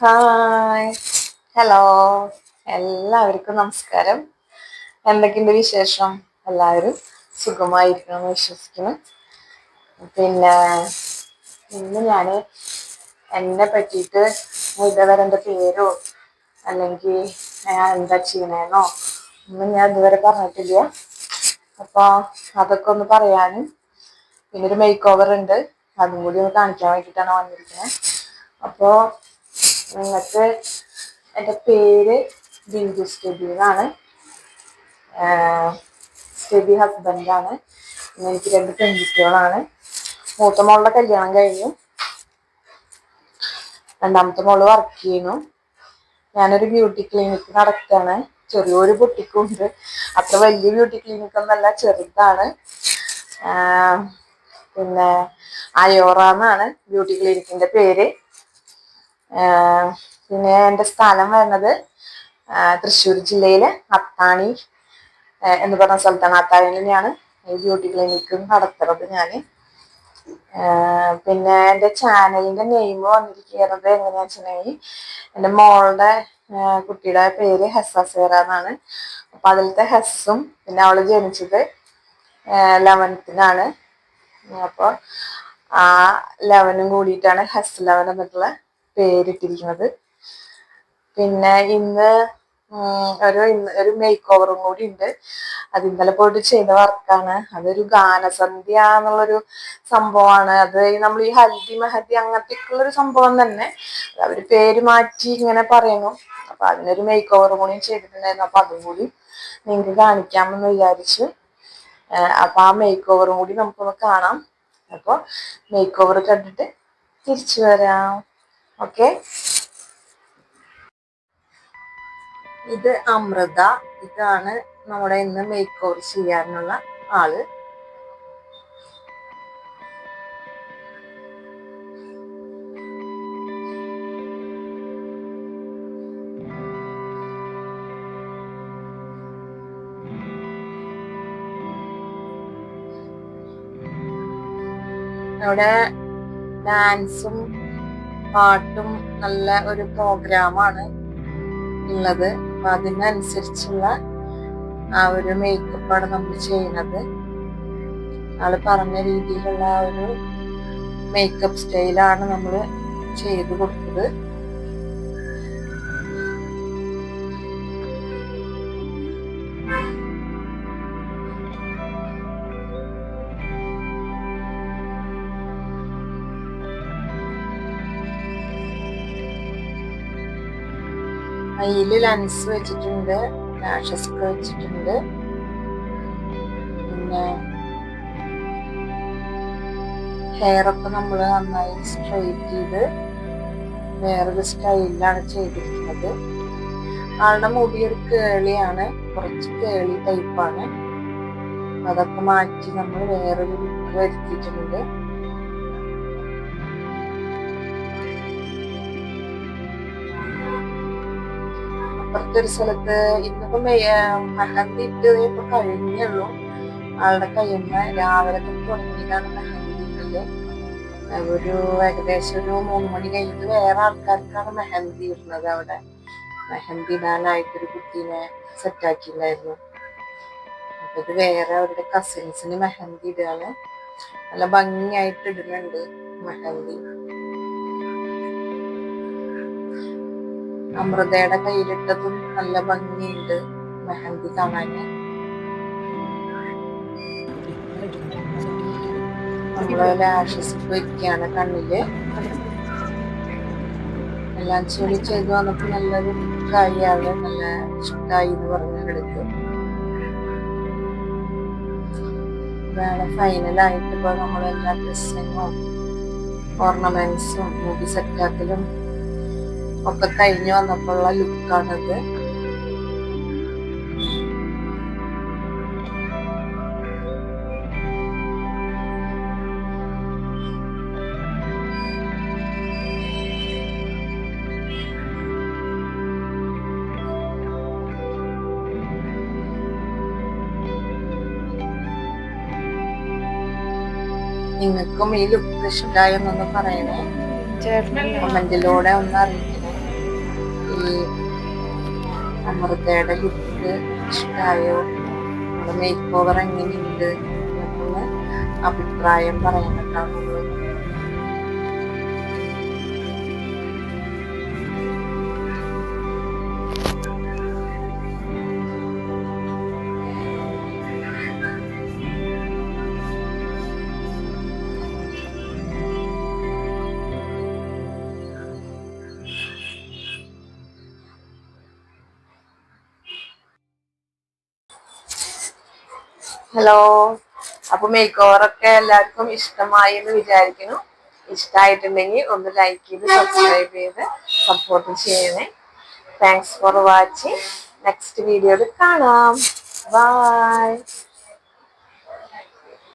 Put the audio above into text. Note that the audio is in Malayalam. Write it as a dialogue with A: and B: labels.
A: ഹായ് ഹലോ എല്ലാവർക്കും നമസ്കാരം. എന്തൊക്കെയുണ്ട് വിശേഷം? എല്ലാവരും സുഖമായിരിക്കണം വിശ്വസിക്കുന്നു. പിന്നെ ഇന്ന് ഞാൻ എന്നെ പറ്റിയിട്ട് ഇതുവരെ എന്റെ പേരോ അല്ലെങ്കിൽ ഞാൻ എന്താ ചെയ്യണേന്നോ ഒന്നും ഞാൻ ഇതുവരെ പറഞ്ഞിട്ടില്ല. അപ്പോൾ അതൊക്കെ ഒന്ന് പറയാനും പിന്നെ ഒരു മേക്ക് ഓവർ ഉണ്ട്. അതും കൂടി ഒന്ന് കാണിക്കാൻ വേണ്ടിയിട്ടാണ് വന്നിരിക്കുന്നത് അപ്പോൾ നിങ്ങൾക്ക് എന്റെ പേര് ബിന്ദു സ്റ്റെബി എന്നാണ് സ്റ്റെബി ഹസ്ബൻഡാണ്. പിന്നെ എനിക്ക് രണ്ട് പെൺകുട്ടികളാണ്. മൂത്ത മോളുടെ കല്യാണം കഴിഞ്ഞു. രണ്ടാമത്തെ മോൾ വർക്ക് ചെയ്യുന്നു. ഞാനൊരു ബ്യൂട്ടി ക്ലിനിക്ക് നടക്കുകയാണ് ചെറിയൊരു ബുട്ടിക്കുണ്ട് അത്ര വലിയ ബ്യൂട്ടി ക്ലിനിക് ഒന്നല്ല ചെറുതാണ്. പിന്നെ അയോറ എന്നാണ് ബ്യൂട്ടി ക്ലിനിക്കിന്റെ പേര്. പിന്നെ എന്റെ സ്ഥലം വരുന്നത് തൃശ്ശൂർ ജില്ലയിലെ അത്താണി എന്ന് പറഞ്ഞ സ്ഥലത്താണ്. അത്താണി ബ്യൂട്ടി ക്ലിനിക്ക് നടത്തുന്നത് ഞാൻ പിന്നെ എന്റെ ചാനലിന്റെ നെയിം വന്നിരിക്കുന്നത് എങ്ങനെയാ വെച്ചിട്ടുണ്ടെങ്കിൽ എന്റെ മോളുടെ കുട്ടിയുടെ പേര് ഹെസസേറ എന്നാണ്. അപ്പൊ അതിലത്തെ ഹെസ്സും പിന്നെ അവൾ ജനിച്ചത് ലെവനത്തിനാണ് അപ്പോൾ ആ ലെവനും കൂടിയിട്ടാണ് ഹെസ് ലെവൻ എന്നിട്ടുള്ള പേരിട്ടിരിക്കുന്നത്. പിന്നെ ഇന്ന് ഒരു ഒരു മേക്ക് ഓവറും കൂടി ഉണ്ട്. അത് ഇന്നലെ പോയിട്ട് ചെയ്ത വർക്കാണ് അതൊരു ഗാനസന്ധ്യ എന്നുള്ളൊരു സംഭവമാണ്. അത് നമ്മൾ ഈ ഹൽദി മെഹദി അങ്ങനത്തെ ഒരു സംഭവം തന്നെ. അവർ പേര് മാറ്റി ഇങ്ങനെ പറയുന്നു. അപ്പൊ അതിനൊരു മേക്ക് ഓവറും കൂടി ചെയ്തിട്ടുണ്ടായിരുന്നു. അപ്പൊ അതും കൂടി നിങ്ങൾക്ക് കാണിക്കാമെന്ന് വിചാരിച്ചു അപ്പൊ ആ മേക്ക് ഓവറും കൂടി നമുക്കൊന്ന് കാണാം. അപ്പോൾ മേക്ക് ഓവർ കണ്ടിട്ട് തിരിച്ചു വരാം. ഓക്കെ. ഇത് അമൃത. ഇതാണ് നമ്മുടെ ഇന്ന് മേക്ക് ഓവർ ചെയ്യാനുള്ള ആൾ. അവിടെ ഡാൻസും പാട്ടും നല്ല ഒരു പ്രോഗ്രാമാണ് ഉള്ളത്. അപ്പൊ അതിനനുസരിച്ചുള്ള ആ ഒരു മേക്കപ്പാണ് നമ്മൾ ചെയ്യുന്നത്. ആൾ പറഞ്ഞ രീതിയിലുള്ള ആ ഒരു മേക്കപ്പ് സ്റ്റൈലാണ് നമ്മൾ ചെയ്തു കൊടുത്തത്. കയ്യിൽ ലെൻസ് വെച്ചിട്ടുണ്ട്. ലാഷസ് വെച്ചിട്ടുണ്ട്. പിന്നെ ഹെയർ ഒക്കെ നമ്മൾ നന്നായി സ്ട്രെയിറ്റ് ചെയ്ത് വേറൊരു സ്റ്റൈലിലാണ് ചെയ്തിരിക്കുന്നത്. ആളുടെ മുടി ഒരു കേളിയാണ് കുറച്ച് കേളി ടൈപ്പാണ് അതൊക്കെ മാറ്റി നമ്മൾ വേറൊരു ലുക്ക് വരുത്തിയിട്ടുണ്ട്. അപ്പുറത്തെ ഒരു സ്ഥലത്ത് ഇന്നിപ്പോ മെഹന്തി ഇട്ട് ഇപ്പൊ കഴിഞ്ഞുള്ളൂ ആളുടെ കഴിയുന്ന രാവിലെ തൊട്ട് തുടങ്ങിയതാണ് മെഹന്തി ഇടൽ ഒരു ഏകദേശം ഒരു മൂന്ന് മണി കഴിഞ്ഞിട്ട് വേറെ ആൾക്കാർക്കാണ് മെഹന്തി ഇടുന്നത് അവിടെ. മെഹന്തി ഇടാനായിട്ടൊരു കുട്ടീനെ സെറ്റാക്കിയില്ലായിരുന്നു അപ്പൊ ഇത് വേറെ അവരുടെ കസിൻസിന് മെഹന്തി ഇടുകയാണ് നല്ല ഭംഗിയായിട്ട് ഇടുന്നുണ്ട് മെഹന്തി അമൃതയുടെ കയ്യിലിട്ടതും നല്ല ഭംഗിയുണ്ട്. മെഹന്തി കാണാൻ. നമ്മളെ ലാഷസ് വയ്ക്കുകയാണ് കണ്ണിൽ. എല്ലാം ചെടി ചെയ്ത് വന്നപ്പോ നല്ലൊരു കാര്യമാണ് നല്ല ഇഷ്ടമായി എന്ന് പറഞ്ഞ എടുത്ത്. ഇതാണ് ഫൈനലായിട്ട് ഇപ്പൊ നമ്മളെല്ലാ ഡ്രസ്സിങ്ങും ഓർണമെന്റ്സും മുടി സെറ്റാക്കലും ഒക്കെ കഴിഞ്ഞു വന്നപ്പോഴുള്ള ലുക്കാണിത്. നിങ്ങൾക്കും ഈ ലുക്ക് ഇഷ്ടമായെന്നൊന്ന് പറയണേ. കമന്റിലൂടെ ഒന്ന് അറിയിക്കണേ അമൃതയുടെ ലുക്ക് ഇഷ്ടമായോ നമ്മുടെ മേക്ക് ഓവർ എങ്ങനെയുണ്ട് അഭിപ്രായം പറയാൻ പറ്റാവുന്നത് ഹലോ. അപ്പൊ മേക്ക് ഓവറൊക്കെ എല്ലാവർക്കും ഇഷ്ടമായി എന്ന് വിചാരിക്കുന്നു. ഇഷ്ടമായിട്ടുണ്ടെങ്കിൽ ഒന്ന് ലൈക്ക് ചെയ്ത് സബ്സ്ക്രൈബ് ചെയ്ത് സപ്പോർട്ട് ചെയ്യണേ. താങ്ക്സ് ഫോർ വാച്ചിങ് നെക്സ്റ്റ് വീഡിയോയിൽ കാണാം. ബൈ